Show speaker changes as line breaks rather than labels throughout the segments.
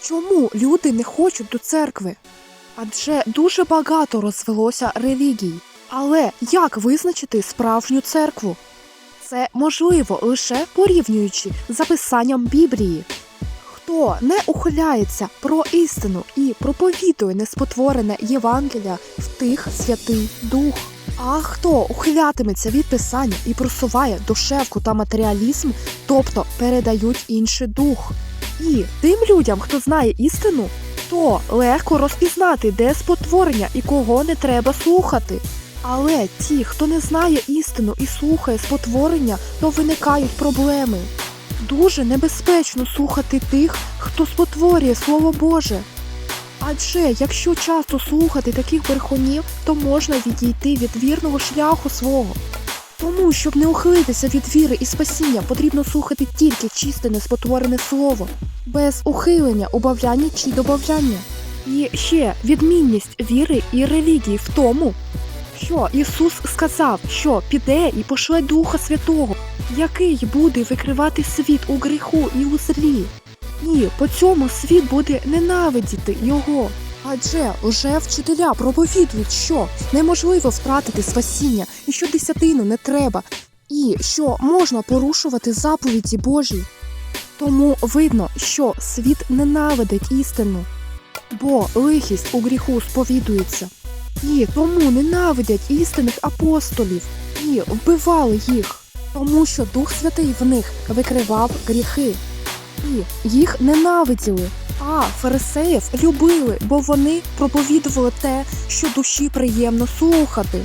Чому люди не хочуть до церкви? Адже дуже багато розвелося релігій. Але як визначити справжню церкву? Це можливо лише порівнюючи з записанням Біблії. Хто не ухиляється про істину і проповідує неспотворене Євангелія, в тих святий дух. А хто ухилятиметься від писання і просуває душевку та матеріалізм, тобто передають інший дух. І тим людям, хто знає істину, то легко розпізнати, де спотворення і кого не треба слухати. Але ті, хто не знає істину і слухає спотворення, то виникають проблеми. Дуже небезпечно слухати тих, хто спотворює Слово Боже. Адже якщо часто слухати таких брехунів, то можна відійти від вірного шляху свого. Тому, щоб не ухилитися від віри і спасіння, потрібно слухати тільки чисте неспотворене слово, без ухилення, убавляння чи добавляння. І ще відмінність віри і релігії в тому, що Ісус сказав, що піде і пошле Духа Святого, який буде викривати світ у гріху і у злі. І по цьому світ буде ненавидіти його. Адже лже вчителя проповідують, що неможливо втратити спасіння, і що десятину не треба, і що можна порушувати заповіді Божі. Тому видно, що світ ненавидить істину, бо лихість у гріху сповідується. І тому ненавидять істинних апостолів і вбивали їх, тому що Дух Святий в них викривав гріхи. І їх ненавиділи. А фарисеїв любили, бо вони проповідували те, що душі приємно слухати.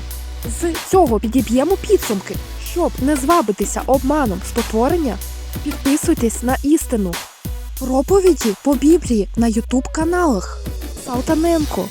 З цього підіб'ємо підсумки. Щоб не звабитися обманом спотворення, підписуйтесь на істину. Проповіді по Біблії на Ютуб каналах. Салтаненко